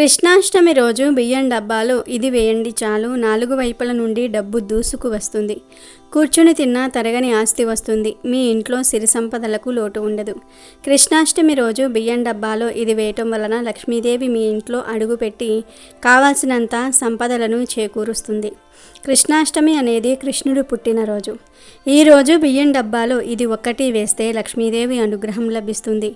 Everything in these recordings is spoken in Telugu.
కృష్ణాష్టమి రోజు బియ్యం డబ్బాలో ఇది వేయండి చాలు. నాలుగు వైపుల నుండి డబ్బు దూసుకు వస్తుంది. కూర్చుని తిన్నా తరగని ఆస్తి వస్తుంది. మీ ఇంట్లో సిరి సంపదలకు లోటు ఉండదు. కృష్ణాష్టమి రోజు బియ్యం డబ్బాలో ఇది వేయటం వలన లక్ష్మీదేవి మీ ఇంట్లో అడుగుపెట్టి కావాల్సినంత సంపదలను చేకూరుస్తుంది. కృష్ణాష్టమి అనేది కృష్ణుడు పుట్టినరోజు ఈరోజు బియ్యం డబ్బాలో ఇది ఒక్కటి వేస్తే లక్ష్మీదేవి అనుగ్రహం లభిస్తుంది.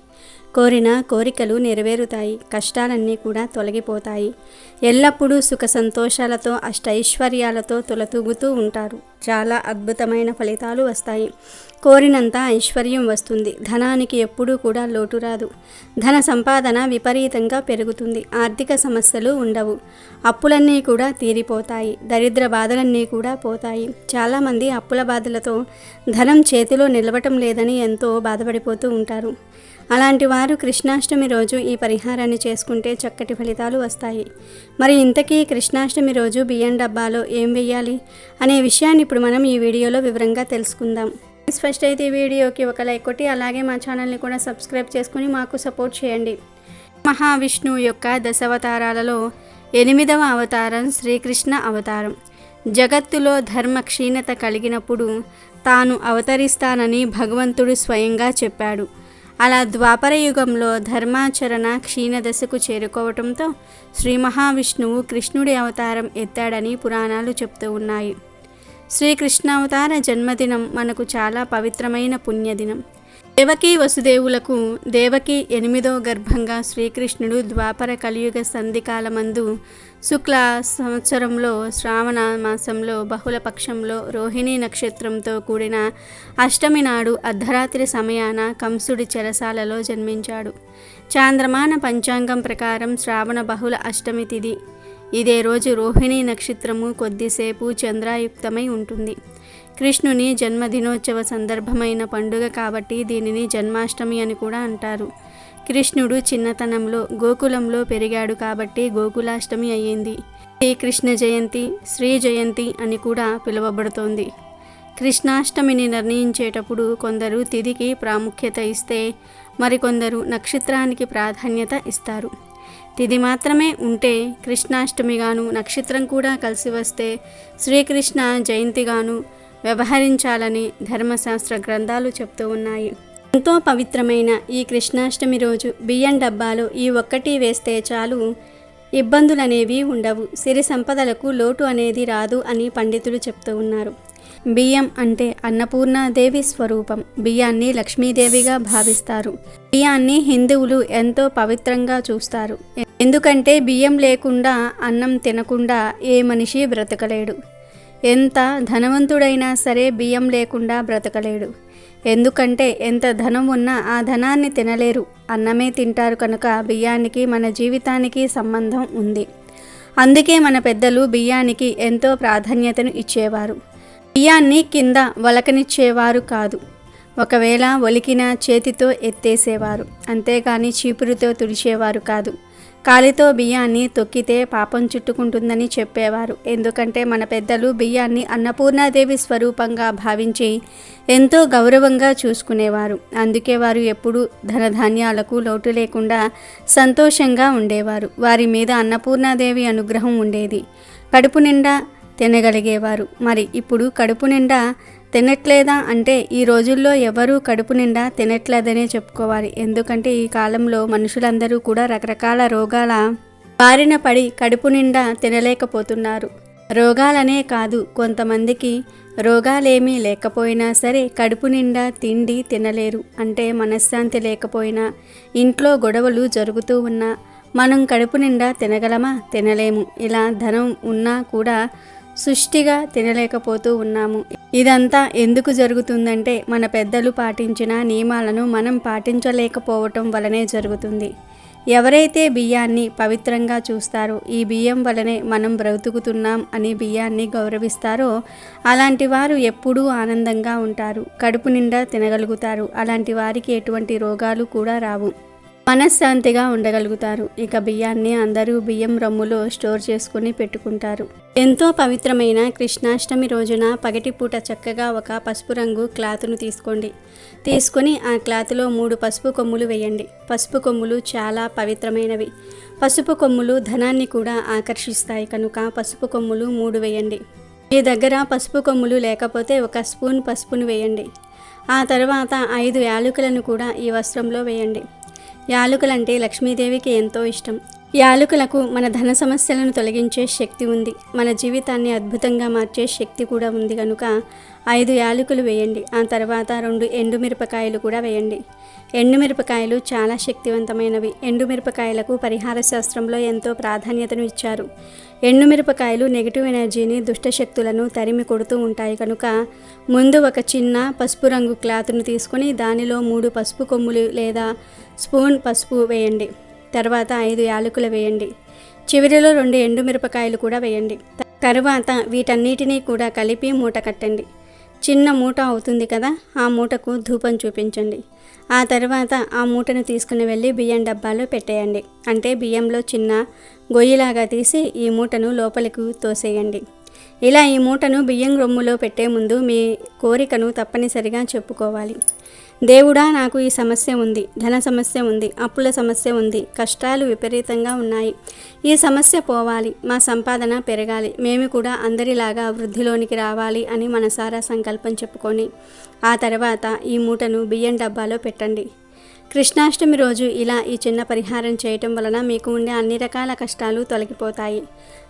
కోరిన కోరికలు నెరవేరుతాయి. కష్టాలన్నీ కూడా తొలగిపోతాయి. ఎల్లప్పుడూ సుఖ సంతోషాలతో అష్టైశ్వర్యాలతో తొలతూగుతూ ఉంటారు. చాలా అద్భుతమైన ఫలితాలు వస్తాయి. కోరినంత ఐశ్వర్యం వస్తుంది. ధనానికి ఎప్పుడూ కూడా లోటు రాదు. ధన సంపాదన విపరీతంగా పెరుగుతుంది. ఆర్థిక సమస్యలు ఉండవు. అప్పులన్నీ కూడా తీరిపోతాయి. దరిద్ర బాధలన్నీ కూడా పోతాయి. చాలామంది అప్పుల బాధలతో ధనం చేతిలో నిలవటం లేదని ఎంతో బాధపడిపోతూ ఉంటారు. అలాంటి వారు కృష్ణాష్టమి రోజు ఈ పరిహారాన్ని చేసుకుంటే చక్కటి ఫలితాలు వస్తాయి. మరి ఇంతకీ కృష్ణాష్టమి రోజు బియ్యం డబ్బాలో ఏం వెయ్యాలి? అనే విషయాన్ని ఇప్పుడు మనం ఈ వీడియోలో వివరంగా తెలుసుకుందాం. ఫస్ట్ అయితే ఈ వీడియోకి ఒక లైక్ కొట్టి అలాగే మా ఛానల్ని కూడా సబ్స్క్రైబ్ చేసుకుని మాకు సపోర్ట్ చేయండి. మహావిష్ణువు యొక్క దశావతారాలలో ఎనిమిదవ అవతారం శ్రీకృష్ణ అవతారం. జగత్తులో ధర్మ క్షీణత కలిగినప్పుడు తాను అవతరిస్తానని భగవంతుడు స్వయంగా చెప్పాడు. అలా ద్వాపర యుగంలో ధర్మాచరణ క్షీణదశకు చేరుకోవటంతో శ్రీ మహావిష్ణువు కృష్ణుడి అవతారం ఎత్తాడని పురాణాలు చెప్తూ ఉన్నాయి. శ్రీకృష్ణావతార జన్మదినం మనకు చాలా పవిత్రమైన పుణ్యదినం. దేవకీ వసుదేవులకు దేవకి ఎనిమిదో గర్భంగా శ్రీకృష్ణుడు ద్వాపర కలియుగ సంధికాలమందు శుక్ల సంవత్సరంలో శ్రావణ మాసంలో బహుళ పక్షంలో రోహిణి నక్షత్రంతో కూడిన అష్టమి నాడు అర్ధరాత్రి సమయాన కంసుడి చెరసాలలో జన్మించాడు. చాంద్రమాన పంచాంగం ప్రకారం శ్రావణ బహుళ అష్టమి తిథి ఇదే రోజు రోహిణి నక్షత్రము కొద్దిసేపు చంద్రాయుక్తమై ఉంటుంది. కృష్ణుని జన్మదినోత్సవ సందర్భమైన పండుగ కాబట్టి దీనిని జన్మాష్టమి అని కూడా అంటారు. కృష్ణుడు చిన్నతనంలో గోకులంలో పెరిగాడు కాబట్టి గోకులాష్టమి అయ్యింది. శ్రీకృష్ణ కృష్ణ జయంతి శ్రీ జయంతి అని కూడా పిలువబడుతోంది. కృష్ణాష్టమిని నిర్ణయించేటప్పుడు కొందరు తిథికి ప్రాముఖ్యత ఇస్తే మరికొందరు నక్షత్రానికి ప్రాధాన్యత ఇస్తారు. తిథి మాత్రమే ఉంటే కృష్ణాష్టమిగాను నక్షత్రం కూడా కలిసి వస్తే శ్రీకృష్ణ జయంతిగాను వ్యవహరించాలని ధర్మశాస్త్ర గ్రంథాలు చెప్తూ ఉన్నాయి. ఎంతో పవిత్రమైన ఈ కృష్ణాష్టమి రోజు బియ్యం డబ్బాలో ఈ ఒక్కటి వేస్తే చాలు. ఇబ్బందులనేవి ఉండవు. సిరి సంపదలకు లోటు అనేది రాదు అని పండితులు చెప్తూ ఉన్నారు. బియ్యం అంటే అన్నపూర్ణాదేవి స్వరూపం. బియ్యాన్ని లక్ష్మీదేవిగా భావిస్తారు. బియ్యాన్ని హిందువులు ఎంతో పవిత్రంగా చూస్తారు. ఎందుకంటే బియ్యం లేకుండా అన్నం తినకుండా ఏ మనిషి బ్రతకలేడు. ఎంత ధనవంతుడైనా సరే బియ్యం లేకుండా బ్రతకలేడు. ఎందుకంటే ఎంత ధనం ఉన్నా ఆ ధనాన్ని తినలేరు. అన్నమే తింటారు కనుక బియ్యానికి మన జీవితానికి సంబంధం ఉంది. అందుకే మన పెద్దలు బియ్యానికి ఎంతో ప్రాధాన్యతను ఇచ్చేవారు. బియ్యాన్ని కింద వలకనిచ్చేవారు కాదు. ఒకవేళ ఒలికిన చేతితో ఎత్తేసేవారు. అంతేగాని చీపురుతో తుడిచేవారు కాదు. కాలితో బియ్యాన్ని తొక్కితే పాపం చుట్టుకుంటుందని చెప్పేవారు. ఎందుకంటే మన పెద్దలు బియ్యాన్ని అన్నపూర్ణాదేవి స్వరూపంగా భావించి ఎంతో గౌరవంగా చూసుకునేవారు. అందుకే వారు ఎప్పుడూ ధనధాన్యాలకు లోటు లేకుండా సంతోషంగా ఉండేవారు. వారి మీద అన్నపూర్ణాదేవి అనుగ్రహం ఉండేది. కడుపు నిండా తినగలిగేవారు. మరి ఇప్పుడు కడుపు నిండా తినట్లేదా? అంటే ఈ రోజుల్లో ఎవరూ కడుపు నిండా తినట్లేదనే చెప్పుకోవాలి. ఎందుకంటే ఈ కాలంలో మనుషులందరూ కూడా రకరకాల రోగాల బారిన పడి కడుపు నిండా తినలేకపోతున్నారు. రోగాలనే కాదు కొంతమందికి రోగాలేమీ లేకపోయినా సరే కడుపు నిండా తిండి తినలేరు. అంటే మనశ్శాంతి లేకపోయినా ఇంట్లో గొడవలు జరుగుతూ ఉన్నా మనం కడుపు నిండా తినగలమా? తినలేము. ఇలా ధనం ఉన్నా కూడా సుష్టిగా తినలేకపోతూ ఉన్నాము. ఇదంతా ఎందుకు జరుగుతుందంటే మన పెద్దలు పాటించిన నియమాలను మనం పాటించలేకపోవటం వలనే జరుగుతుంది. ఎవరైతే బియ్యాన్ని పవిత్రంగా చూస్తారో ఈ బియ్యం వలనే మనం బ్రతుకుతున్నాం అని బియ్యాన్ని గౌరవిస్తారో అలాంటి వారు ఎప్పుడూ ఆనందంగా ఉంటారు కడుపు నిండా తినగలుగుతారు. అలాంటి వారికి ఎటువంటి రోగాలు కూడా రావు. మనశ్శాంతిగా ఉండగలుగుతారు. ఇక బియ్యాన్ని అందరూ బియ్యం రమ్ములో స్టోర్ చేసుకుని పెట్టుకుంటారు. ఎంతో పవిత్రమైన కృష్ణాష్టమి రోజున పగటిపూట చక్కగా ఒక పసుపు రంగు క్లాత్ను తీసుకోండి. తీసుకొని ఆ క్లాత్లో మూడు పసుపు కొమ్ములు వేయండి. పసుపు కొమ్ములు చాలా పవిత్రమైనవి. పసుపు కొమ్ములు ధనాన్ని కూడా ఆకర్షిస్తాయి కనుక పసుపు కొమ్ములు మూడు వేయండి. మీ దగ్గర పసుపు కొమ్ములు లేకపోతే ఒక స్పూన్ పసుపును వేయండి. ఆ తర్వాత ఐదు యాలుకలను కూడా ఈ వస్త్రంలో వేయండి. యాలకులంటే లక్ష్మీదేవికి ఎంతో ఇష్టం. యాలకులకు మన ధన సమస్యలను తొలగించే శక్తి ఉంది. మన జీవితాన్ని అద్భుతంగా మార్చే శక్తి కూడా ఉంది కనుక ఐదు యాలకులు వేయండి. ఆ తర్వాత రెండు ఎండుమిరపకాయలు కూడా వేయండి. ఎండుమిరపకాయలు చాలా శక్తివంతమైనవి. ఎండుమిరపకాయలకు పరిహార శాస్త్రంలో ఎంతో ప్రాధాన్యతను ఇచ్చారు. ఎండుమిరపకాయలు నెగిటివ్ ఎనర్జీని దుష్టశక్తులను తరిమి కొడుతూ ఉంటాయి కనుక ముందు ఒక చిన్న పసుపు రంగు క్లాత్ను తీసుకొని దానిలో మూడు పసుపు కొమ్ములు లేదా స్పూన్ పసుపు వేయండి. తర్వాత ఐదు యాలకులు వేయండి. చివరిలో రెండు ఎండుమిరపకాయలు కూడా వేయండి. తర్వాత వీటన్నిటినీ కూడా కలిపి మూట కట్టండి. చిన్న మూట అవుతుంది కదా ఆ మూటకు ధూపం చూపించండి. ఆ తర్వాత ఆ మూటను తీసుకుని వెళ్ళి బియ్యం డబ్బాలో పెట్టేయండి. అంటే బియ్యంలో చిన్న గొయ్యిలాగా తీసి ఈ మూటను లోపలికి తోసేయండి. ఇలా ఈ మూటను బియ్యం రొమ్ములో పెట్టే ముందు మీ కోరికను తప్పనిసరిగా చెప్పుకోవాలి. దేవుడా నాకు ఈ సమస్య ఉంది ధన సమస్య ఉంది అప్పుల సమస్య ఉంది కష్టాలు విపరీతంగా ఉన్నాయి. ఈ సమస్య పోవాలి మా సంపాదన పెరగాలి మేము కూడా అందరిలాగా వృద్ధిలోనికి రావాలి అని మనసారా సంకల్పం చెప్పుకొని ఆ తర్వాత ఈ మూటను బియ్యం డబ్బాలో పెట్టండి. కృష్ణాష్టమి రోజు ఇలా ఈ చిన్న పరిహారం చేయటం వలన మీకు ఉండే అన్ని రకాల కష్టాలు తొలగిపోతాయి.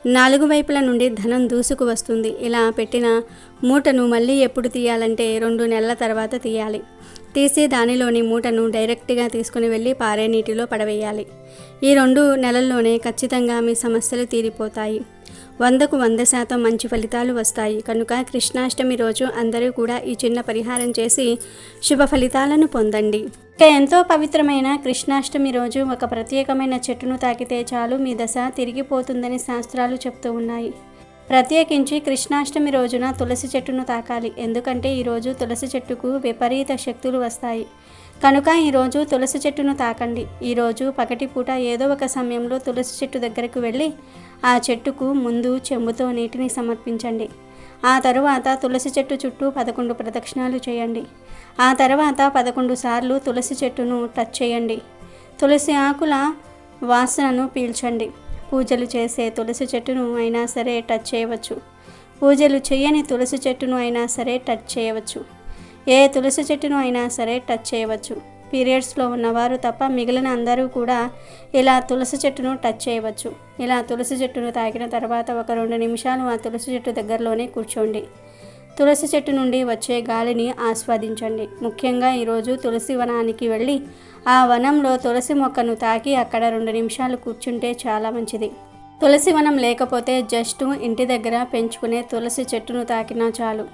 నాలుగు వైపుల నుండి ధనం దూసుకు వస్తుంది. ఇలా పెట్టిన మూటను మళ్ళీ ఎప్పుడు తీయాలంటే రెండు నెలల తర్వాత తీయాలి. తీసి దానిలోని మూటను డైరెక్ట్గా తీసుకుని వెళ్ళి పారే నీటిలో పడవేయాలి. ఈ రెండు నెలల్లోనే ఖచ్చితంగా మీ సమస్యలు తీరిపోతాయి. వందకు వంద శాతం మంచి ఫలితాలు వస్తాయి. కనుక కృష్ణాష్టమి రోజు అందరూ కూడా ఈ చిన్న పరిహారం చేసి శుభ ఫలితాలను పొందండి. ఇక ఎంతో పవిత్రమైన కృష్ణాష్టమి రోజు ఒక ప్రత్యేకమైన చెట్టును తాకితే చాలు మీ దశ తిరిగిపోతుందని శాస్త్రాలు చెప్తూ ఉన్నాయి. ప్రత్యేకించి కృష్ణాష్టమి రోజున తులసి చెట్టును తాకాలి. ఎందుకంటే ఈరోజు తులసి చెట్టుకు విపరీత శక్తులు వస్తాయి. కనుక ఈరోజు తులసి చెట్టును తాకండి. ఈరోజు పగటిపూట ఏదో ఒక సమయంలో తులసి చెట్టు దగ్గరకు వెళ్ళి ఆ చెట్టుకు ముందు చెంబుతో నీటిని సమర్పించండి. ఆ తరువాత తులసి చెట్టు చుట్టూ పదకొండు ప్రదక్షిణాలు చేయండి. ఆ తర్వాత పదకొండు సార్లు తులసి చెట్టును టచ్ చేయండి. తులసి ఆకుల వాసనను పీల్చండి. పూజలు చేసే తులసి చెట్టును అయినా సరే టచ్ చేయవచ్చు. పూజలు చేయని తులసి చెట్టును అయినా సరే టచ్ చేయవచ్చు. ఏ తులసి చెట్టును అయినా సరే టచ్ చేయవచ్చు. పీరియడ్స్లో ఉన్నవారు తప్ప మిగిలిన అందరూ కూడా ఇలా తులసి చెట్టును టచ్ చేయవచ్చు. ఇలా తులసి చెట్టును తాకిన తర్వాత ఒక రెండు నిమిషాలు ఆ తులసి చెట్టు దగ్గరలోనే కూర్చోండి. తులసి చెట్టు నుండి వచ్చే గాలిని ఆస్వాదించండి. ముఖ్యంగా ఈరోజు తులసి వనానికి వెళ్ళి ఆ వనంలో తులసి మొక్కను తాకి అక్కడ రెండు నిమిషాలు కూర్చుంటే చాలా మంచిది. తులసి వనం లేకపోతే జస్ట్ ఇంటి దగ్గర పెంచుకునే తులసి చెట్టును తాకినా చాలు.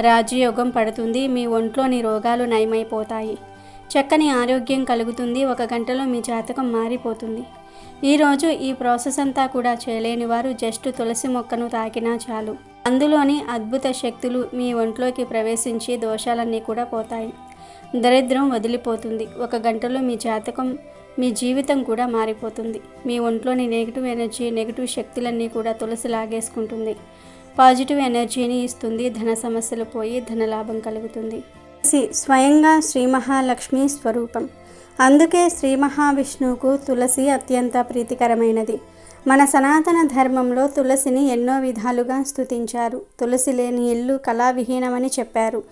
రాజయోగం పడుతుంది మీ ఒంట్లోని రోగాలు నయమైపోతాయి. చక్కని ఆరోగ్యం కలుగుతుంది ఒక గంటలో మీ జాతకం మారిపోతుంది. ఈరోజు ఈ ప్రాసెస్ అంతా కూడా చేయలేని వారు జస్ట్ తులసి మొక్కను తాకినా చాలు. అందులోని అద్భుత శక్తులు మీ ఒంట్లోకి ప్రవేశించి దోషాలన్నీ కూడా పోతాయి. దరిద్రం వదిలిపోతుంది. ఒక గంటలో మీ జాతకం మీ జీవితం కూడా మారిపోతుంది. మీ ఒంట్లోని నెగిటివ్ ఎనర్జీ నెగిటివ్ శక్తులన్నీ కూడా తులసి లాగేసుకుంటుంది. పాజిటివ్ ఎనర్జీని ఇస్తుంది ధన సమస్యలు పోయి ధనలాభం కలుగుతుంది. స్వయంగా శ్రీ మహాలక్ష్మి స్వరూపం. అందుకే శ్రీ మహావిష్ణువుకు తులసి అత్యంత ప్రీతికరమైనది. మన సనాతన ధర్మంలో తులసిని ఎన్నో విధాలుగా స్తుతించారు. తులసి లేని ఇల్లు కళావిహీనమని చెప్పారు.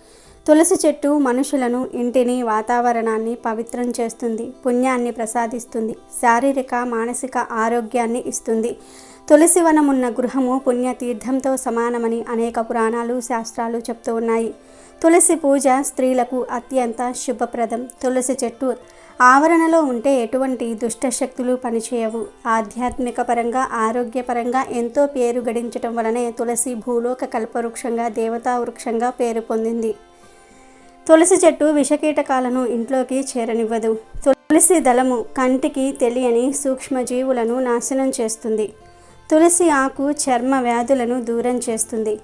తులసి చెట్టు మనుషులను ఇంటిని వాతావరణాన్ని పవిత్రం చేస్తుంది పుణ్యాన్ని ప్రసాదిస్తుంది శారీరక మానసిక ఆరోగ్యాన్ని ఇస్తుంది. తులసి వనమున్న గృహము పుణ్యతీర్థంతో సమానమని అనేక పురాణాలు శాస్త్రాలు చెప్తూ ఉన్నాయి. తులసి పూజ స్త్రీలకు అత్యంత శుభప్రదం. తులసి చెట్టు ఆవరణలో ఉంటే ఎటువంటి దుష్ట శక్తులు పనిచేయవు. ఆధ్యాత్మిక పరంగా ఆరోగ్యపరంగా ఎంతో పేరు గడించటం వలనే తులసి భూలోక కల్పవృక్షంగా దేవతా వృక్షంగా పేరు పొందింది. తులసి చెట్టు విషకీటకాలను ఇంట్లోకి చేరనివ్వదు. తులసి దళము కంటికి తెలియని సూక్ష్మజీవులను నాశనం చేస్తుంది. తులసి ఆకు చర్మ వ్యాధులను దూరం చేస్తుంది.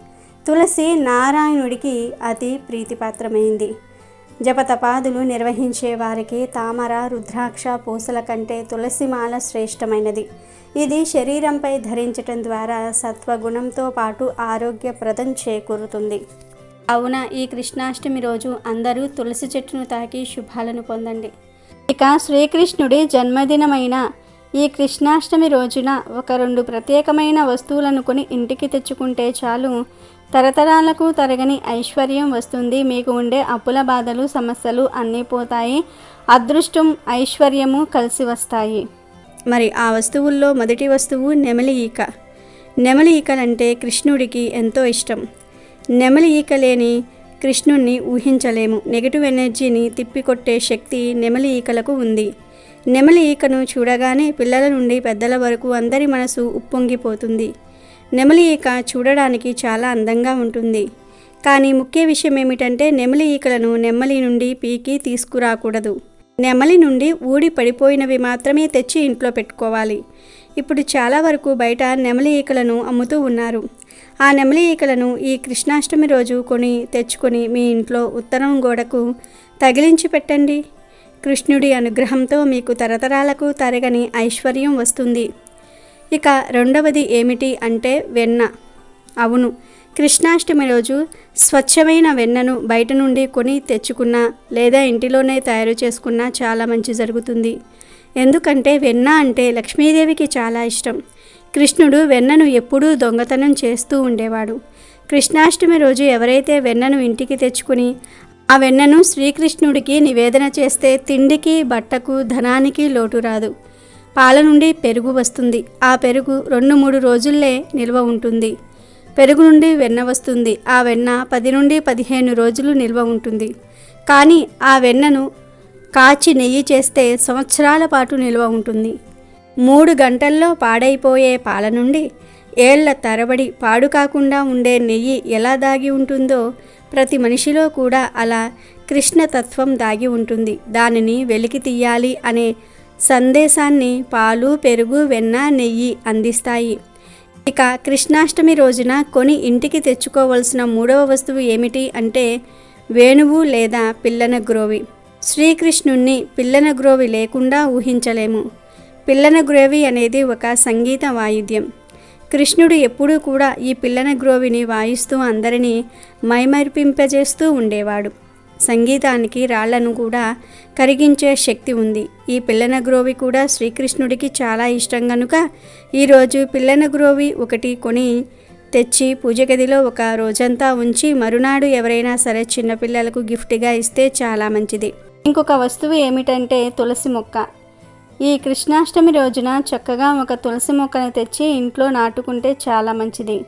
తులసి నారాయణుడికి అతి ప్రీతిపాత్రమైంది. జపతపాదులు నిర్వహించే వారికి తామర రుద్రాక్ష పూసల కంటే తులసిమాల శ్రేష్టమైనది. ఇది శరీరంపై ధరించటం ద్వారా సత్వగుణంతో పాటు ఆరోగ్యప్రదం చేకూరుతుంది. అవునా? ఈ కృష్ణాష్టమి రోజు అందరూ తులసి చెట్టును తాకి శుభాలను పొందండి. ఇక శ్రీకృష్ణుడి జన్మదినమైన ఈ కృష్ణాష్టమి రోజున ఒక రెండు ప్రత్యేకమైన వస్తువులను కొని ఇంటికి తెచ్చుకుంటే చాలు. తరతరాలకు తరగని ఐశ్వర్యం వస్తుంది. మీకు ఉండే అప్పుల బాధలు సమస్యలు అన్నీ పోతాయి. అదృష్టం ఐశ్వర్యము కలిసి వస్తాయి. మరి ఆ వస్తువుల్లో మొదటి వస్తువు నెమలి ఈక. నెమలి ఈకలంటే కృష్ణుడికి ఎంతో ఇష్టం. నెమలి ఈక లేని కృష్ణుణ్ణి ఊహించలేము. నెగిటివ్ ఎనర్జీని తిప్పికొట్టే శక్తి నెమలి ఈకలకు ఉంది. నెమలి ఈకను చూడగానే పిల్లల నుండి పెద్దల వరకు అందరి మనసు ఉప్పొంగిపోతుంది. నెమలి ఈక చూడడానికి చాలా అందంగా ఉంటుంది. కానీ ముఖ్య విషయం ఏమిటంటే నెమలి ఈకలను నెమ్మలి నుండి పీకి తీసుకురాకూడదు. నెమలి నుండి ఊడి పడిపోయినవి మాత్రమే తెచ్చి ఇంట్లో పెట్టుకోవాలి. ఇప్పుడు చాలా వరకు బయట నెమలి ఈకలను అమ్ముతూ ఉన్నారు. ఆ నెమలి ఈకలను ఈ కృష్ణాష్టమి రోజు కొని తెచ్చుకొని మీ ఇంట్లో ఉత్తరం గోడకు తగిలించి పెట్టండి. కృష్ణుడి అనుగ్రహంతో మీకు తరతరాలకు తరగని ఐశ్వర్యం వస్తుంది. ఇక రెండవది ఏమిటి అంటే వెన్న. అవును కృష్ణాష్టమి రోజు స్వచ్ఛమైన వెన్నను బయట నుండి కొని తెచ్చుకున్నా లేదా ఇంటిలోనే తయారు చేసుకున్నా చాలా మంచి జరుగుతుంది. ఎందుకంటే వెన్న అంటే లక్ష్మీదేవికి చాలా ఇష్టం. కృష్ణుడు వెన్నను ఎప్పుడూ దొంగతనం చేస్తూ ఉండేవాడు. కృష్ణాష్టమి రోజు ఎవరైతే వెన్నను ఇంటికి తెచ్చుకుని ఆ వెన్నను శ్రీకృష్ణుడికి నివేదన చేస్తే తిండికి బట్టకు ధనానికి లోటు రాదు. పాల నుండి పెరుగు వస్తుంది. ఆ పెరుగు రెండు మూడు రోజుల్లే నిల్వ ఉంటుంది. పెరుగు నుండి వెన్న వస్తుంది. ఆ వెన్న పది నుండి పదిహేను రోజులు నిల్వ ఉంటుంది. కానీ ఆ వెన్నను కాచి నెయ్యి చేస్తే సంవత్సరాల పాటు నిల్వ ఉంటుంది. మూడు గంటల్లో పాడైపోయే పాల నుండి ఏళ్ళ తరబడి పాడు కాకుండా ఉండే నెయ్యి ఎలా దాగి ఉంటుందో ప్రతి మనిషిలో కూడా అలా కృష్ణతత్వం దాగి ఉంటుంది. దానిని వెలికి తీయాలి అనే సందేశాన్ని పాలు పెరుగు వెన్న నెయ్యి అందిస్తాయి. ఇక కృష్ణాష్టమి రోజున కొని ఇంటికి తెచ్చుకోవలసిన మూడవ వస్తువు ఏమిటి అంటే వేణువు లేదా పిల్లన గ్రోవి. శ్రీకృష్ణుణ్ణి పిల్లన గ్రోవి లేకుండా ఊహించలేము. పిల్లన గ్రోవి అనేది ఒక సంగీత వాయిద్యం. కృష్ణుడు ఎప్పుడూ కూడా ఈ పిల్లన గ్రోవిని వాయిస్తూ అందరినీ మైమరిపింపజేస్తూ ఉండేవాడు. సంగీతానికి రాళ్ళను కూడా కరిగించే శక్తి ఉంది. ఈ పిల్లన గ్రోవి కూడా శ్రీకృష్ణుడికి చాలా ఇష్టం కనుక ఈరోజు పిల్లన గ్రోవి ఒకటి కొని తెచ్చి పూజ గదిలో ఒక రోజంతా ఉంచి మరునాడు ఎవరైనా సరే చిన్నపిల్లలకు గిఫ్ట్గా ఇస్తే చాలా మంచిది. ఇంకొక వస్తువు ఏమిటంటే తులసి మొక్క. ఈ కృష్ణాష్టమి రోజున చక్కగా ఒక తులసి మొక్కను తెచ్చి ఇంట్లో నాటుకుంటే చాలా మంచిది.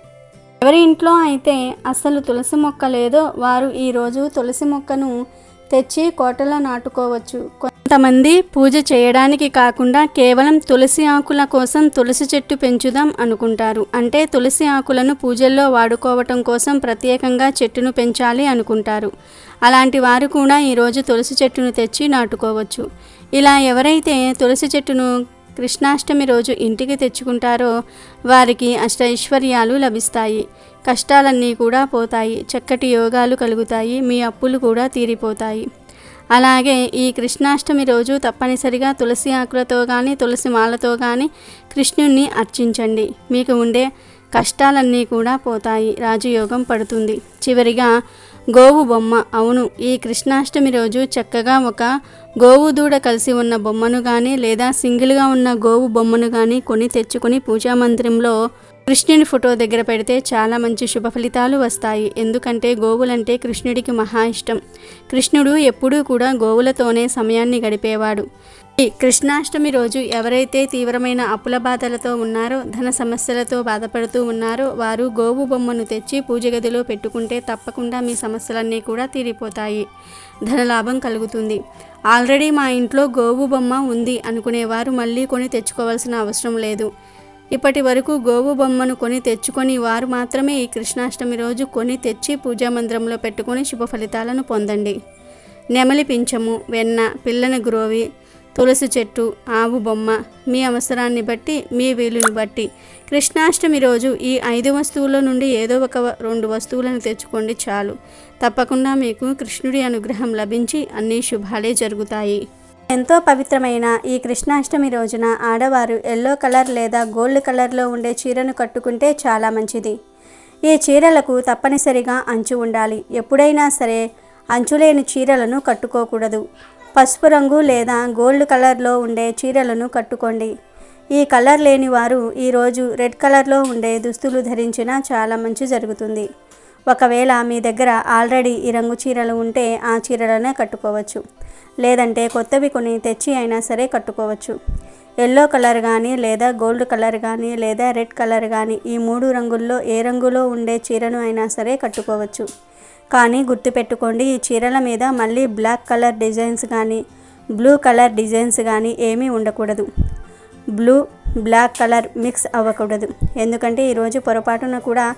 ఎవరి ఇంట్లో అయితే అసలు తులసి మొక్క లేదో వారు ఈరోజు తులసి మొక్కను తెచ్చి కోటలో నాటుకోవచ్చు. కొంతమంది పూజ చేయడానికి కాకుండా కేవలం తులసి ఆకుల కోసం తులసి చెట్టు పెంచుదాం అనుకుంటారు. అంటే తులసి ఆకులను పూజల్లో వాడుకోవటం కోసం ప్రత్యేకంగా చెట్టును పెంచాలి అనుకుంటారు. అలాంటి వారు కూడా ఈరోజు తులసి చెట్టును తెచ్చి నాటుకోవచ్చు. ఇలా ఎవరైతే తులసి చెట్టును కృష్ణాష్టమి రోజు ఇంటికి తెచ్చుకుంటారో వారికి అష్టైశ్వర్యాలు లభిస్తాయి. కష్టాలన్నీ కూడా పోతాయి. చక్కటి యోగాలు కలుగుతాయి. మీ అప్పులు కూడా తీరిపోతాయి. అలాగే ఈ కృష్ణాష్టమి రోజు తప్పనిసరిగా తులసి ఆకులతో కానీ తులసి మాలతో కానీ కృష్ణుణ్ణి అర్చించండి. మీకు ఉండే కష్టాలన్నీ కూడా పోతాయి. రాజయోగం పడుతుంది. చివరిగా గోవు బొమ్మ అవును ఈ కృష్ణాష్టమి రోజు చక్కగా ఒక గోవు దూడ కలిసి ఉన్న బొమ్మను కానీ లేదా సింగిల్గా ఉన్న గోవు బొమ్మను కానీ కొని తెచ్చుకొని పూజా మందిరంలో కృష్ణుని ఫోటో దగ్గర పెడితే చాలా మంచి శుభ ఫలితాలు వస్తాయి. ఎందుకంటే గోవులంటే కృష్ణుడికి మహా ఇష్టం. కృష్ణుడు ఎప్పుడూ కూడా గోవులతోనే సమయాన్ని గడిపేవాడు. ఈ కృష్ణాష్టమి రోజు ఎవరైతే తీవ్రమైన అప్పుల బాధలతో ఉన్నారో ధన సమస్యలతో బాధపడుతూ ఉన్నారో వారు గోవు బొమ్మను తెచ్చి పూజ గదిలో పెట్టుకుంటే తప్పకుండా మీ సమస్యలన్నీ కూడా తీరిపోతాయి. ధనలాభం కలుగుతుంది. ఆల్రెడీ మా ఇంట్లో గోవు బొమ్మ ఉంది అనుకునేవారు మళ్ళీ కొని తెచ్చుకోవాల్సిన అవసరం లేదు. ఇప్పటి వరకు గోవు బొమ్మను కొని తెచ్చుకొని వారు మాత్రమే ఈ కృష్ణాష్టమి రోజు కొని తెచ్చి పూజా మందిరంలో పెట్టుకొని శుభ ఫలితాలను పొందండి. నెమలి పింఛము వెన్న పిల్లని గ్రోవి తులసి చెట్టు ఆవు బొమ్మ మీ అవసరాన్ని బట్టి మీ వీలుని బట్టి. కృష్ణాష్టమి రోజు ఈ ఐదు వస్తువుల నుండి ఏదో ఒక రెండు వస్తువులను తెచ్చుకోండి చాలు. తప్పకుండా మీకు కృష్ణుడి అనుగ్రహం లభించి అన్ని శుభాలే జరుగుతాయి. ఎంతో పవిత్రమైన ఈ కృష్ణాష్టమి రోజున ఆడవారు ఎల్లో కలర్ లేదా గోల్డ్ కలర్లో ఉండే చీరను కట్టుకుంటే చాలా మంచిది. ఈ చీరలకు తప్పనిసరిగా అంచు ఉండాలి. ఎప్పుడైనా సరే అంచులేని చీరలను కట్టుకోకూడదు. పసుపు రంగు లేదా గోల్డ్ కలర్లో ఉండే చీరలను కట్టుకోండి. ఈ కలర్ లేని వారు ఈరోజు రెడ్ కలర్లో ఉండే దుస్తులు ధరించినా చాలా మంచి జరుగుతుంది. ఒకవేళ మీ దగ్గర ఆల్రెడీ ఈ రంగు చీరలు ఉంటే ఆ చీరలనే కట్టుకోవచ్చు. లేదంటే కొత్తవి కొని తెచ్చి అయినా సరే కట్టుకోవచ్చు. ఎల్లో కలర్ కానీ లేదా గోల్డ్ కలర్ కానీ లేదా రెడ్ కలర్ కానీ ఈ మూడు రంగుల్లో ఏ రంగులో ఉండే చీరను అయినా సరే కట్టుకోవచ్చు. కానీ గుర్తుపెట్టుకోండి ఈ చీరల మీద మళ్ళీ బ్లాక్ కలర్ డిజైన్స్ కానీ బ్లూ కలర్ డిజైన్స్ కానీ ఏమీ ఉండకూడదు. బ్లూ బ్లాక్ కలర్ మిక్స్ అవ్వకూడదు. ఎందుకంటే ఈరోజు పొరపాటున కూడా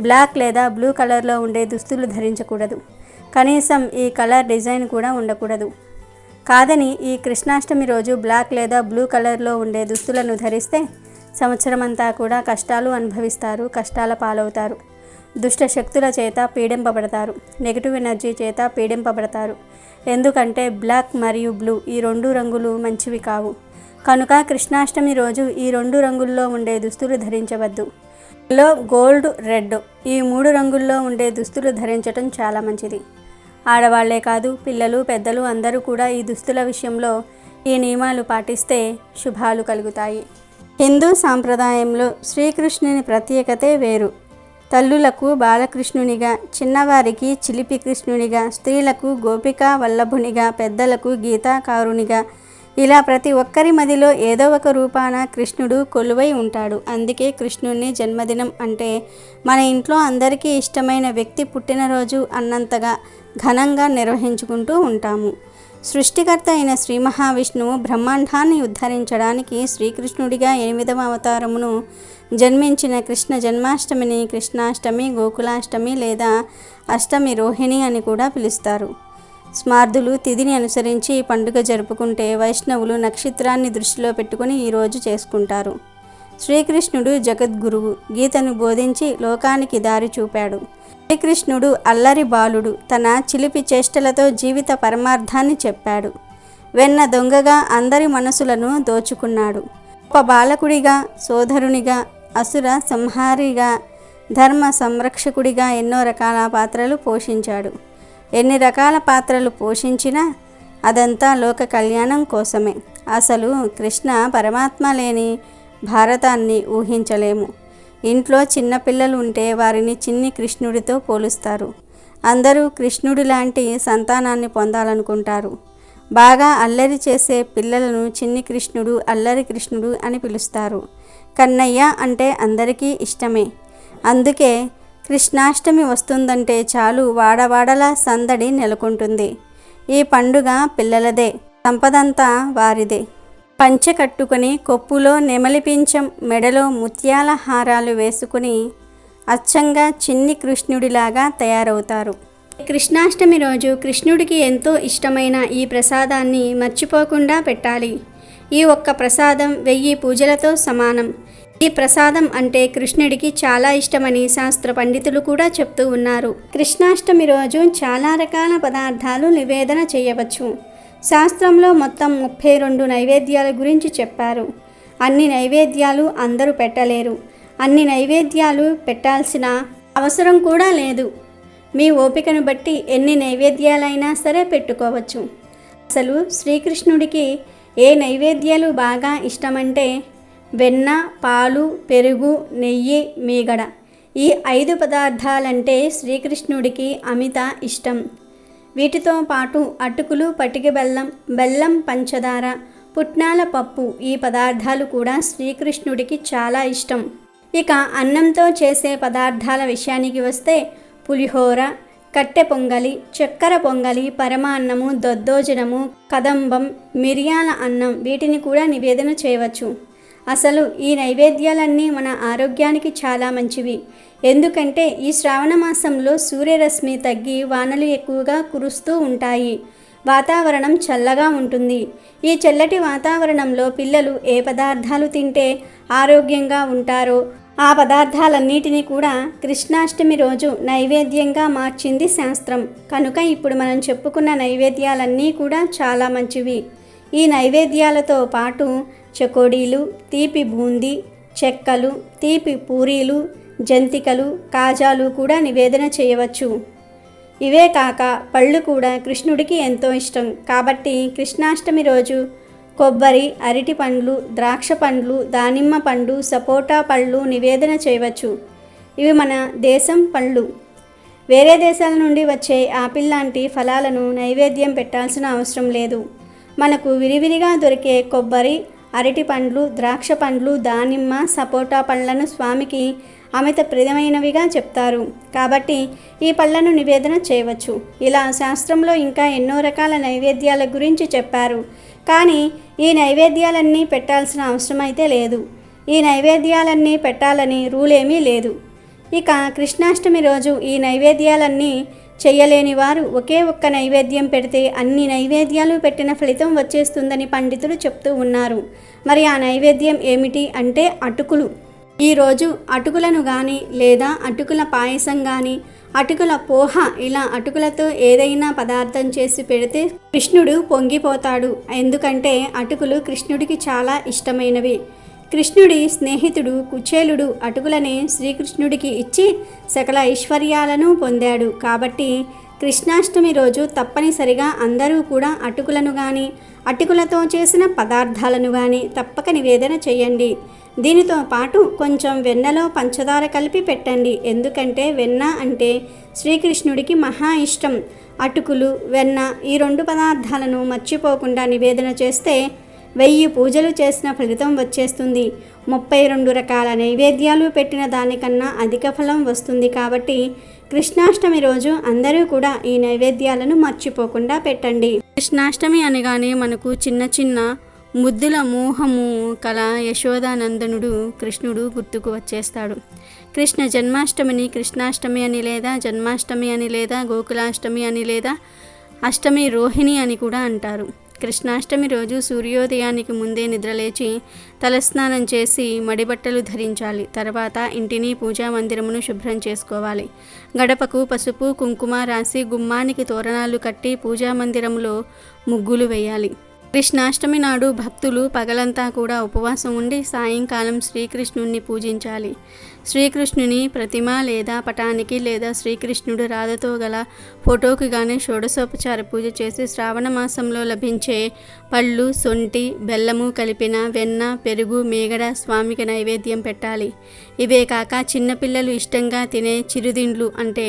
బ్లాక్ లేదా బ్లూ కలర్లో ఉండే దుస్తులు ధరించకూడదు. కనీసం ఈ కలర్ డిజైన్ కూడా ఉండకూడదు. కాదని ఈ కృష్ణాష్టమి రోజు బ్లాక్ లేదా బ్లూ కలర్లో ఉండే దుస్తులను ధరిస్తే సంవత్సరమంతా కూడా కష్టాలు అనుభవిస్తారు కష్టాల పాలవుతారు. దుష్ట శక్తుల చేత పీడింపబడతారు. నెగిటివ్ ఎనర్జీ చేత పీడింపబడతారు. ఎందుకంటే బ్లాక్ మరియు బ్లూ ఈ రెండు రంగులు మంచివి కావు. కనుక కృష్ణాష్టమి రోజు ఈ రెండు రంగుల్లో ఉండే దుస్తులు ధరించవద్దు. లో గోల్డ్ రెడ్ ఈ మూడు రంగుల్లో ఉండే దుస్తులు ధరించటం చాలా మంచిది. ఆడవాళ్ళే కాదు పిల్లలు పెద్దలు అందరూ కూడా ఈ దుస్తుల విషయంలో ఈ నియమాలు పాటిస్తే శుభాలు కలుగుతాయి. హిందూ సాంప్రదాయంలో శ్రీకృష్ణుని ప్రత్యేకతే వేరు. తల్లులకు బాలకృష్ణునిగా చిన్నవారికి చిలిపి కృష్ణునిగా స్త్రీలకు గోపికా వల్లభునిగా పెద్దలకు గీతాకారునిగా. ఇలా ప్రతి ఒక్కరి మదిలో ఏదో ఒక రూపాన కృష్ణుడు కొలువై ఉంటాడు. అందుకే కృష్ణుని జన్మదినం అంటే మన ఇంట్లో అందరికీ ఇష్టమైన వ్యక్తి పుట్టినరోజు అన్నంతగా ఘనంగా నిర్వహించుకుంటూ ఉంటాము. సృష్టికర్త అయిన శ్రీ మహావిష్ణువు బ్రహ్మాండాన్ని ఉద్ధరించడానికి శ్రీకృష్ణుడిగా ఎనిమిదవ అవతారమును జన్మించిన కృష్ణ జన్మాష్టమిని కృష్ణాష్టమి గోకులాష్టమి లేదా అష్టమి రోహిణి అని కూడా పిలుస్తారు. స్మార్థులు తిథిని అనుసరించి ఈ పండుగ జరుపుకుంటే వైష్ణవులు నక్షత్రాన్ని దృష్టిలో పెట్టుకుని ఈరోజు చేసుకుంటారు. శ్రీకృష్ణుడు జగద్గురువు గీతను బోధించి లోకానికి దారి చూపాడు. శ్రీకృష్ణుడు అల్లరి బాలుడు తన చిలిపి చేష్టలతో జీవిత పరమార్థాన్ని చెప్పాడు. వెన్న దొంగగా అందరి మనసులను దోచుకున్నాడు. ఒక బాలకుడిగా సోదరునిగా అసుర సంహారిగా ధర్మ సంరక్షకుడిగా ఎన్నో రకాల పాత్రలు పోషించాడు. ఎన్ని రకాల పాత్రలు పోషించినా అదంతా లోక కళ్యాణం కోసమే. అసలు కృష్ణ పరమాత్మ లేని భారతాన్ని ఊహించలేము. ఇంట్లో చిన్నపిల్లలు ఉంటే వారిని చిన్ని కృష్ణుడితో పోలుస్తారు. అందరూ కృష్ణుడి లాంటి సంతానాన్ని పొందాలనుకుంటారు. బాగా అల్లరి చేసే పిల్లలను చిన్ని కృష్ణుడు అల్లరి కృష్ణుడు అని పిలుస్తారు. కన్నయ్య అంటే అందరికీ ఇష్టమే. అందుకే కృష్ణాష్టమి వస్తుందంటే చాలు వాడవాడల సందడి నెలకొంటుంది. ఈ పండుగ పిల్లలదే సంపదంతా వారిదే. పంచె కట్టుకుని కొప్పులో నెమలిపించం మెడలో ముత్యాల హారాలు వేసుకుని అచ్చంగా చిన్ని కృష్ణుడిలాగా తయారవుతారు. కృష్ణాష్టమి రోజు కృష్ణుడికి ఎంతో ఇష్టమైన ఈ ప్రసాదాన్ని మర్చిపోకుండా పెట్టాలి. ఈ ఒక్క ప్రసాదం వెయ్యి పూజలతో సమానం. ఈ ప్రసాదం అంటే కృష్ణుడికి చాలా ఇష్టమని శాస్త్ర పండితులు కూడా చెప్తూ ఉన్నారు. కృష్ణాష్టమి రోజు చాలా రకాల పదార్థాలు నివేదన చేయవచ్చు. శాస్త్రంలో మొత్తం ముప్పై రెండు నైవేద్యాల గురించి చెప్పారు. అన్ని నైవేద్యాలు అందరూ పెట్టలేరు. అన్ని నైవేద్యాలు పెట్టాల్సిన అవసరం కూడా లేదు. మీ ఓపికను బట్టి ఎన్ని నైవేద్యాలైనా సరే పెట్టుకోవచ్చు. అసలు శ్రీకృష్ణుడికి ఏ నైవేద్యాలు బాగా ఇష్టమంటే వెన్న పాలు పెరుగు నెయ్యి మీగడ. ఈ ఐదు పదార్థాలంటే శ్రీకృష్ణుడికి అమిత ఇష్టం. వీటితో పాటు అటుకులు పటిక బెల్లం బెల్లం పంచదార పుట్నాల పప్పు ఈ పదార్థాలు కూడా శ్రీకృష్ణుడికి చాలా ఇష్టం. ఇక అన్నంతో చేసే పదార్థాల విషయానికి వస్తే పులిహోర కట్టె పొంగలి చక్కెర పొంగలి పరమాన్నము దద్దోజనము కదంబం మిరియాల అన్నం వీటిని కూడా నివేదన చేయవచ్చు. అసలు ఈ నైవేద్యాలన్నీ మన ఆరోగ్యానికి చాలా మంచివి. ఎందుకంటే ఈ శ్రావణ మాసంలో సూర్యరశ్మి తగ్గి వానలు ఎక్కువగా కురుస్తూ ఉంటాయి. వాతావరణం చల్లగా ఉంటుంది. ఈ చల్లటి వాతావరణంలో పిల్లలు ఏ పదార్థాలు తింటే ఆరోగ్యంగా ఉంటారో ఆ పదార్థాలన్నిటినీ కూడా కృష్ణాష్టమి రోజు నైవేద్యంగా మార్చింది శాస్త్రం. కనుక ఇప్పుడు మనం చెప్పుకున్న నైవేద్యాలన్నీ కూడా చాలా మంచివి. ఈ నైవేద్యాలతో పాటు చకోడీలు తీపి బూందీ చెక్కలు తీపి పూరీలు జంతికలు కాజాలు కూడా నివేదన చేయవచ్చు. ఇవే కాక పళ్ళు కూడా కృష్ణుడికి ఎంతో ఇష్టం. కాబట్టి కృష్ణాష్టమి రోజు కొబ్బరి అరటి పండ్లు ద్రాక్ష పండ్లు దానిమ్మ పండు సపోటా పళ్ళు నివేదన చేయవచ్చు. ఇవి మన దేశం పళ్ళు. వేరే దేశాల నుండి వచ్చే ఆపిల్ లాంటి ఫలాలను నైవేద్యం పెట్టాల్సిన అవసరం లేదు. మనకు విరివిరిగా దొరికే కొబ్బరి అరటి పండ్లు ద్రాక్ష పండ్లు దానిమ్మ సపోటా పళ్ళను స్వామికి అమిత ప్రియమైనవిగా చెప్తారు. కాబట్టి ఈ పళ్ళను నివేదన చేయవచ్చు. ఇలా శాస్త్రంలో ఇంకా ఎన్నో రకాల నైవేద్యాల గురించి చెప్పారు. కానీ ఈ నైవేద్యాలన్నీ పెట్టాల్సిన అవసరమైతే లేదు. ఈ నైవేద్యాలన్నీ పెట్టాలని రూలేమీ లేదు. ఇక కృష్ణాష్టమి రోజు ఈ నైవేద్యాలన్నీ చేయలేని వారు ఒకే ఒక్క నైవేద్యం పెడితే అన్ని నైవేద్యాలు పెట్టిన ఫలితం వచ్చేస్తుందని పండితులు చెప్తూ ఉన్నారు. మరి ఆ నైవేద్యం ఏమిటి అంటే అటుకులు. ఈరోజు అటుకులను కానీ లేదా అటుకుల పాయసం కానీ అటుకుల పోహ ఇలా అటుకులతో ఏదైనా పదార్థం చేసి పెడితే కృష్ణుడు పొంగిపోతాడు. ఎందుకంటే అటుకులు కృష్ణుడికి చాలా ఇష్టమైనవి. కృష్ణుడి స్నేహితుడు కుచేలుడు అటుకులని శ్రీకృష్ణుడికి ఇచ్చి సకల ఐశ్వర్యాలను పొందాడు. కాబట్టి కృష్ణాష్టమి రోజు తప్పనిసరిగా అందరూ కూడా అటుకులను కానీ అటుకులతో చేసిన పదార్థాలను కానీ తప్పక నివేదన చేయండి. దీనితో పాటు కొంచెం వెన్నలో పంచదార కలిపి పెట్టండి. ఎందుకంటే వెన్న అంటే శ్రీకృష్ణుడికి మహా ఇష్టం. అటుకులు వెన్న ఈ రెండు పదార్థాలను మర్చిపోకుండా నివేదన చేస్తే వెయ్యి పూజలు చేసిన ఫలితం వచ్చేస్తుంది. ముప్పై రెండు రకాల నైవేద్యాలు పెట్టిన దానికన్నా అధిక ఫలం వస్తుంది కాబట్టి కృష్ణాష్టమి రోజు అందరూ కూడా ఈ నైవేద్యాలను మర్చిపోకుండా పెట్టండి. కృష్ణాష్టమి అనగానే మనకు చిన్న చిన్న ముద్దుల మోహము కల యశోదానందనుడు కృష్ణుడు గుర్తుకు వచ్చేస్తాడు. కృష్ణ జన్మాష్టమిని కృష్ణాష్టమి అని లేదా జన్మాష్టమి అని లేదా గోకులాష్టమి అని లేదా అష్టమి రోహిణి అని కూడా అంటారు. కృష్ణాష్టమి రోజు సూర్యోదయానికి ముందే నిద్రలేచి తలస్నానం చేసి మడిబట్టలు ధరించాలి. తర్వాత ఇంటిని పూజా మందిరమును శుభ్రం చేసుకోవాలి. గడపకు పసుపు కుంకుమ రాసి గుమ్మానికి తోరణాలు కట్టి పూజామందిరంలో ముగ్గులు వేయాలి. కృష్ణాష్టమి నాడు భక్తులు పగలంతా కూడా ఉపవాసం ఉండి సాయంకాలం శ్రీకృష్ణుణ్ణి పూజించాలి. శ్రీకృష్ణుని ప్రతిమ లేదా పటానికి లేదా శ్రీకృష్ణుడు రాధతో గల ఫోటోకి కానీ షోడశోపచార పూజ చేసి శ్రావణ మాసంలో లభించే పళ్ళు సొంటి బెల్లము కలిపిన వెన్న పెరుగు మేగడ స్వామికి నైవేద్యం పెట్టాలి. ఇవే కాక చిన్నపిల్లలు ఇష్టంగా తినే చిరుదిండ్లు అంటే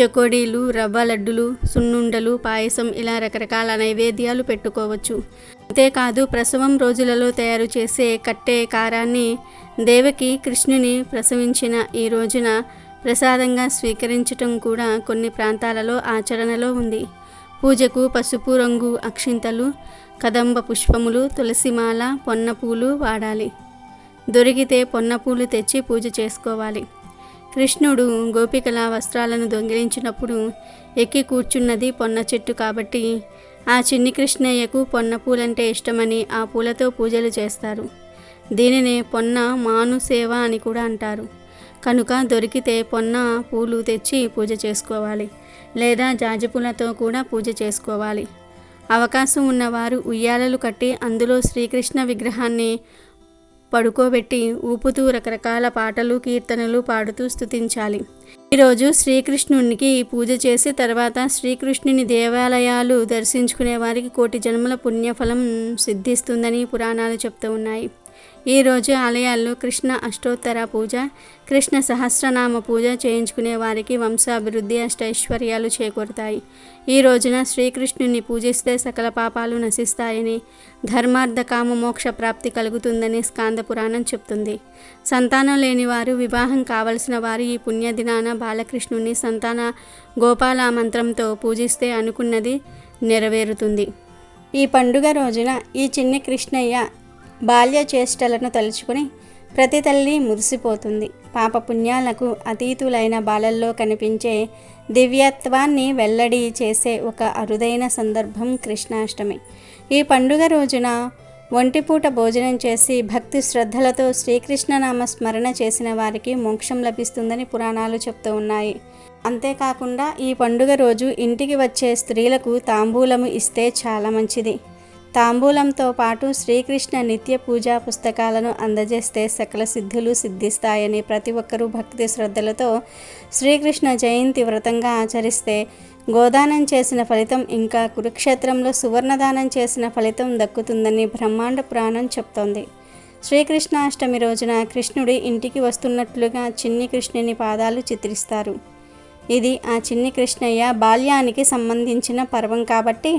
చెకోడీలు రవ్వ లడ్డులు సున్నుండలు పాయసం ఇలా రకరకాల నైవేద్యాలు పెట్టుకోవచ్చు. అంతేకాదు ప్రసవం రోజులలో తయారు చేసే కట్టే కారాన్ని దేవకి కృష్ణుని ప్రసవించిన ఈ రోజున ప్రసాదంగా స్వీకరించటం కూడా కొన్ని ప్రాంతాలలో ఆచరణలో ఉంది. పూజకు పసుపు రంగు అక్షింతలు కదంబ పుష్పములు తులసిమాల పొన్నపూలు వాడాలి. దొరికితే పొన్నపూలు తెచ్చి పూజ చేసుకోవాలి. కృష్ణుడు గోపికల వస్త్రాలను దొంగిలించినప్పుడు ఎక్కి కూర్చున్నది పొన్న చెట్టు కాబట్టి ఆ చిన్ని కృష్ణయ్యకు పొన్న పూలంటే ఇష్టమని ఆ పూలతో పూజలు చేస్తారు. దీనినే పొన్న మాను సేవ అని కూడా అంటారు. కనుక దొరికితే పొన్న పూలు తెచ్చి పూజ చేసుకోవాలి. లేదా జాజి పూలతో కూడా పూజ చేసుకోవాలి. అవకాశం ఉన్నవారు ఉయ్యాలలు కట్టి అందులో శ్రీకృష్ణ విగ్రహాన్ని పడుకోబెట్టి ఊపుతూ రకరకాల పాటలు కీర్తనలు పాడుతూ స్థుతించాలి ఈరోజు శ్రీకృష్ణునికి పూజ చేసి తర్వాత శ్రీకృష్ణుని దేవాలయాలు దర్శించుకునే వారికి కోటి జన్మల పుణ్యఫలం సిద్ధిస్తుందని పురాణాలు చెప్తూ ఉన్నాయి. ఈరోజు ఆలయాల్లో కృష్ణ అష్టోత్తర పూజ కృష్ణ సహస్రనామ పూజ చేయించుకునే వారికి వంశాభివృద్ధి అష్టైశ్వర్యాలు చేకూరుతాయి. ఈ రోజున శ్రీకృష్ణుని పూజిస్తే సకల పాపాలు నశిస్తాయని ధర్మార్థ కామ మోక్ష ప్రాప్తి కలుగుతుందని స్కాంద పురాణం చెప్తుంది. సంతానం లేని వారు వివాహం కావలసిన వారు ఈ పుణ్యదినాన బాలకృష్ణుని సంతాన గోపాల మంత్రంతో పూజిస్తే అనుకున్నది నెరవేరుతుంది. ఈ పండుగ రోజున ఈ చిన్న కృష్ణయ్య బాల్య చేష్టలను తలుచుకుని ప్రతి తల్లి మురిసిపోతుంది. పాపపుణ్యాలకు అతీతులైన బాలల్లో కనిపించే దివ్యత్వాన్ని వెల్లడి చేసే ఒక అరుదైన సందర్భం కృష్ణాష్టమి. ఈ పండుగ రోజున ఒంటిపూట భోజనం చేసి భక్తి శ్రద్ధలతో శ్రీకృష్ణనామ స్మరణ చేసిన వారికి మోక్షం లభిస్తుందని పురాణాలు చెప్తూ ఉన్నాయి. అంతేకాకుండా ఈ పండుగ రోజు ఇంటికి వచ్చే స్త్రీలకు తాంబూలము ఇస్తే చాలా మంచిది. తాంబూలంతో పాటు శ్రీకృష్ణ నిత్య పూజా పుస్తకాలను అందజేస్తే సకల సిద్ధులు సిద్ధిస్తాయని ప్రతి ఒక్కరూ భక్తి శ్రద్ధలతో శ్రీకృష్ణ జయంతి వ్రతంగా ఆచరిస్తే గోదానం చేసిన ఫలితం ఇంకా కురుక్షేత్రంలో సువర్ణదానం చేసిన ఫలితం దక్కుతుందని బ్రహ్మాండ పురాణం చెప్తోంది. శ్రీకృష్ణాష్టమి రోజున కృష్ణుడి ఇంటికి వస్తున్నట్లుగా చిన్ని కృష్ణుని పాదాలు చిత్రిస్తారు. ఇది ఆ చిన్ని కృష్ణయ్య బాల్యానికి సంబంధించిన పర్వం కాబట్టి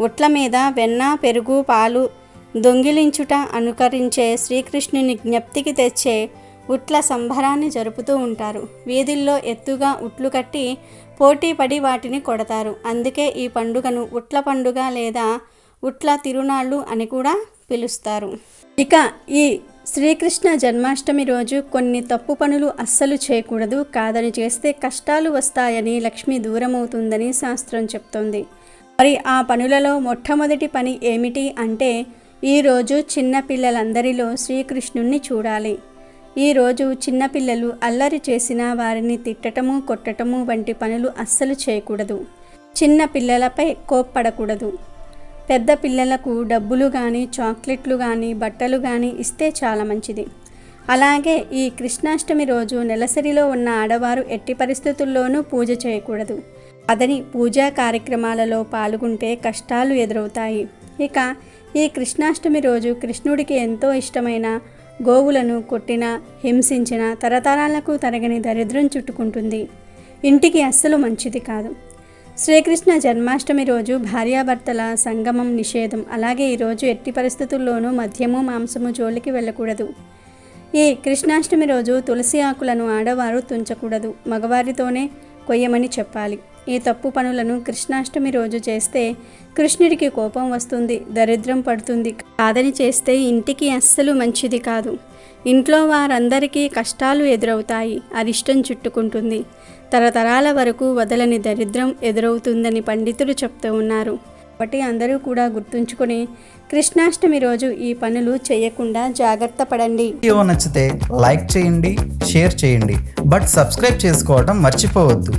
ఉట్ల మీద వెన్న పెరుగు పాలు దొంగిలించుట అనుకరించే శ్రీకృష్ణుని జ్ఞప్తికి తెచ్చే ఉట్ల సంబరాన్ని జరుపుతూ ఉంటారు. వీధుల్లో ఎత్తుగా ఉట్లు కట్టి పోటీపడి వాటిని కొడతారు. అందుకే ఈ పండుగను ఉట్ల పండుగ లేదా ఉట్ల తిరునాళ్ళు అని కూడా పిలుస్తారు. ఇక ఈ శ్రీకృష్ణ జన్మాష్టమి రోజు కొన్ని తప్పు పనులు అస్సలు చేయకూడదు. కాదని చేస్తే కష్టాలు వస్తాయని లక్ష్మి దూరమవుతుందని శాస్త్రం చెప్తోంది. మరి ఆ పనులలో మొట్టమొదటి పని ఏమిటి అంటే ఈరోజు చిన్నపిల్లలందరిలో శ్రీకృష్ణుణ్ణి చూడాలి. ఈరోజు చిన్నపిల్లలు అల్లరి చేసిన వారిని తిట్టటము కొట్టటము వంటి పనులు అస్సలు చేయకూడదు. చిన్న పిల్లలపై కోప్పడకూడదు. పెద్ద పిల్లలకు డబ్బులు కానీ చాక్లెట్లు కానీ బట్టలు కానీ ఇస్తే చాలా మంచిది. అలాగే ఈ కృష్ణాష్టమి రోజు నెలసరిలో ఉన్న ఆడవారు ఎట్టి పరిస్థితుల్లోనూ పూజ చేయకూడదు. అతని పూజా కార్యక్రమాలలో పాల్గొంటే కష్టాలు ఎదురవుతాయి. ఇక ఈ కృష్ణాష్టమి రోజు కృష్ణుడికి ఎంతో ఇష్టమైన గోవులను కొట్టిన హింసించిన తరతరాలకు తరగని దరిద్రం చుట్టుకుంటుంది. ఇంటికి అస్సలు మంచిది కాదు. శ్రీకృష్ణ జన్మాష్టమి రోజు భార్యాభర్తల సంగమం నిషేధం. అలాగే ఈరోజు ఎట్టి పరిస్థితుల్లోనూ మద్యము మాంసము జోలికి వెళ్ళకూడదు. ఈ కృష్ణాష్టమి రోజు తులసి ఆకులను ఆడవారు తుంచకూడదు. మగవారితోనే కొయ్యమని చెప్పాలి. ఈ తప్పు పనులను కృష్ణాష్టమి రోజు చేస్తే కృష్ణుడికి కోపం వస్తుంది దరిద్రం పడుతుంది. కాదని చేస్తే ఇంటికి అస్సలు మంచిది కాదు. ఇంట్లో వారందరికీ కష్టాలు ఎదురవుతాయి అరిష్టం చుట్టుకుంటుంది. తరతరాల వరకు వదలని దరిద్రం ఎదురవుతుందని పండితులు చెప్తూ ఉన్నారు. కాబట్టి అందరూ కూడా గుర్తుంచుకొని కృష్ణాష్టమి రోజు ఈ పనులు చేయకుండా జాగ్రత్త పడండి. వీడియో నచ్చితే లైక్ చేయండి షేర్ చేయండి. బట్ సబ్స్క్రైబ్ చేసుకోవడం మర్చిపోవద్దు.